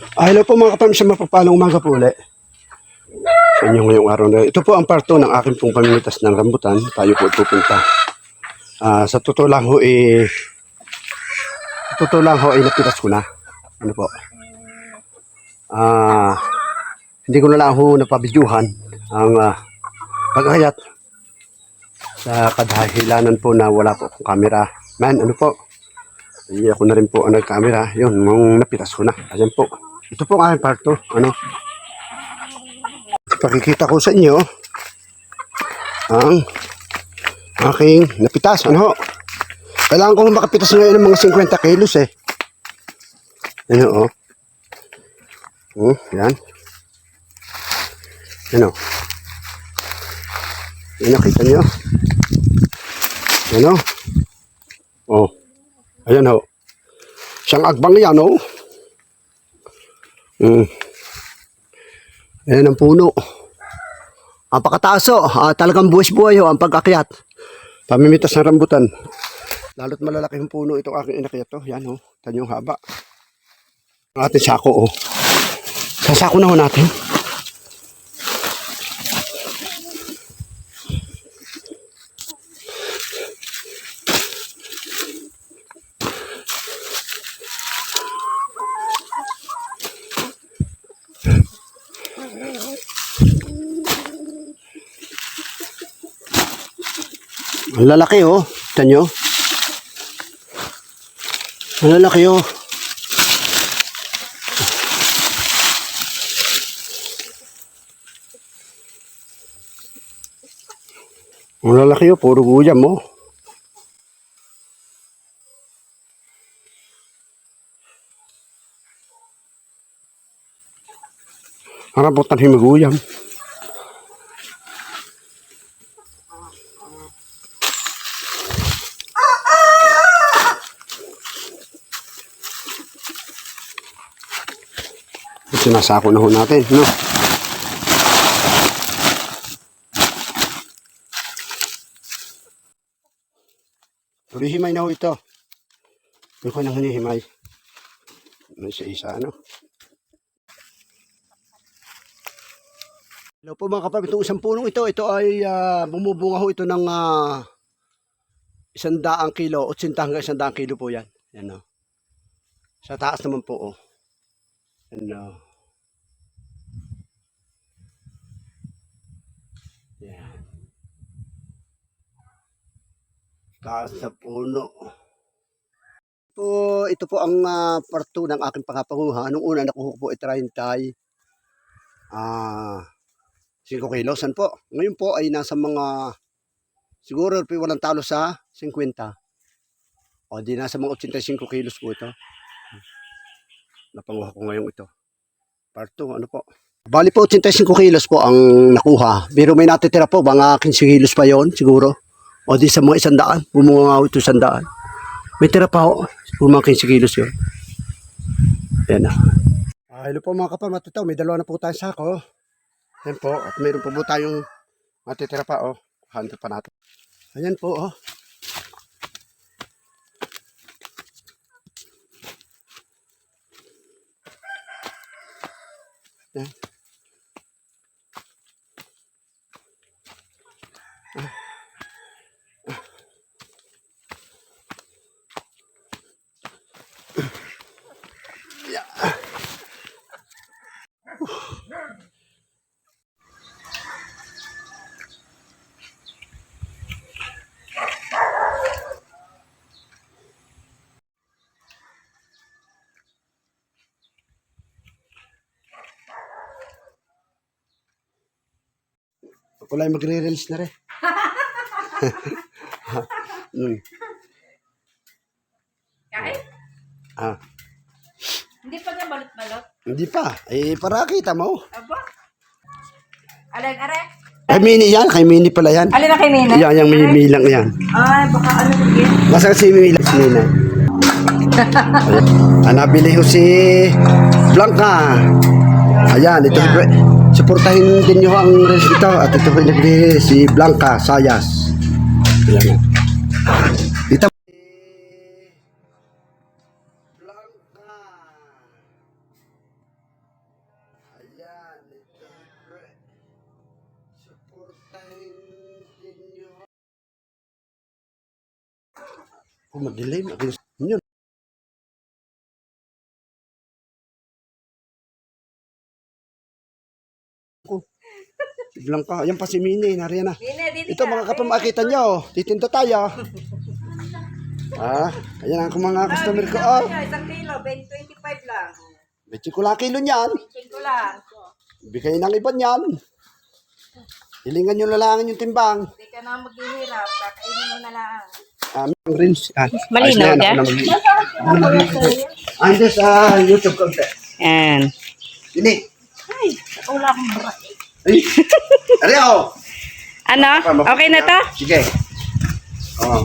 Ah, hello po mga kapamilya, mapapalong umaga po ulit. Sa inyo ngayong araw na ito po ang parto ng aking pong pamimitas ng rambutan. Tayo po pupunta. Ah, sa totoo lang ho eh, sa totoo lang ho ay napitas ko na. Ano po? Ah, hindi ko na lang ho napabidyuhan ang ah, paghayat sa kadahilanan po na wala po akong camera. Man, ano po? Hindi ako na rin po ang nag-camera. Yun, nung napitas ko na. Ayan po. Ito po ang aking parto. Ano? Pakikita ko sa inyo ang aking napitas. Ano ho? Kailangan ko makapitas ngayon ng mga 50 kilos eh. Ano oh. Oh, yan. Ano? Yan, nakita niyo. Ano? Oh. Ayan ho. Siyang agbang yan oh. Mm. Ayan ang puno. Ang pakataas oh. Ah, talagang buwis-buhay ho ang pag-akyat. Pamimitas ng rambutan. Lalo't malalaki yung puno itong aking inakyat to. Yan oh. Tanyong haba. Ang ating sako oh. Sasako na ho natin. Ang lalaki oh. Kita nyo? Ang lalaki oh. Ang lalaki oh. Puro guyam oh. Harap po tanim Sinasako na ho natin, no? Himay na ho ito. Yung ko nang hinihimay. Isa-isa, ano? Hello po mga kapatid, itong isang punong ito, ito ay ah, bumubunga ho ito ng uh, isandaang kilo, 80 hanggang isandaang kilo po yan. Yan o. Sa taas naman po, oh. Ano? Yan. Taas sa puno. Po, ito po ang uh, parto ng aking pangapanguha. Nung una nakuha po ay 30 ah 5 kilosan po. Ngayon po ay nasa mga siguro po walang talo sa 50. O di nasa mga 85 kilos po ito napanguha ko ngayong ito. Part 2, ano po? Bali po, 85 kilos po ang nakuha. Pero may natitira po, mga 15 kilos pa yon siguro. O di sa mga isandaan, bumunga nga ito isandaan. May tira pa ho, mga 15 kilos yun. Yan na. Ah, hello po mga kapal, matataw, may dalawa na po tayong sako. Yan po, at mayroon po po tayong matitira pa, oh. Handa pa natin. Ayan po, oh. Yan. Yeah. Ako lang magre-release na rin. Hmm. Kahit? Ah, Hindi pa nga balot-balot. hindi pa. Eh, para kita mo. Aba? Alag, are? Kay Mini yan, kay Mini pala yan. Alin na kay Mina? Yan, yung Mini lang yan. Ay, baka ano yun? Nasa si Mini lang si Mini. Ah, nabili ko si Blanca. Ayan, ito. Suportahin din nyo ang release nito. At ito po nagbili si Blanca Sayas. Ayan. Dito. Blanca. Yan. Supportahin ninyo. Kung madilim, against yun. Biglang ka. Yan pa si Mini. Nariyan na. Ito mga kapamakita nyo. Titinda tayo. Ah, ayan ang mga customer ko. Oh, Isang kilo, 20, 25 lang. betsi ko lang kilo niyan. Check ko lang. Bigay ng iba niyan. Hilingan nyo lalangan yung timbang. Hindi ka na maghihirap. Kakainin mo na lang. Um, rinse. Ah, Malinaw ayos na yan. ka? Mag- Ando sa YouTube konti. Yan. Ini. Ay, wala akong bra. Ay. Ari ako. Ano? Okay na to? Sige. Oh.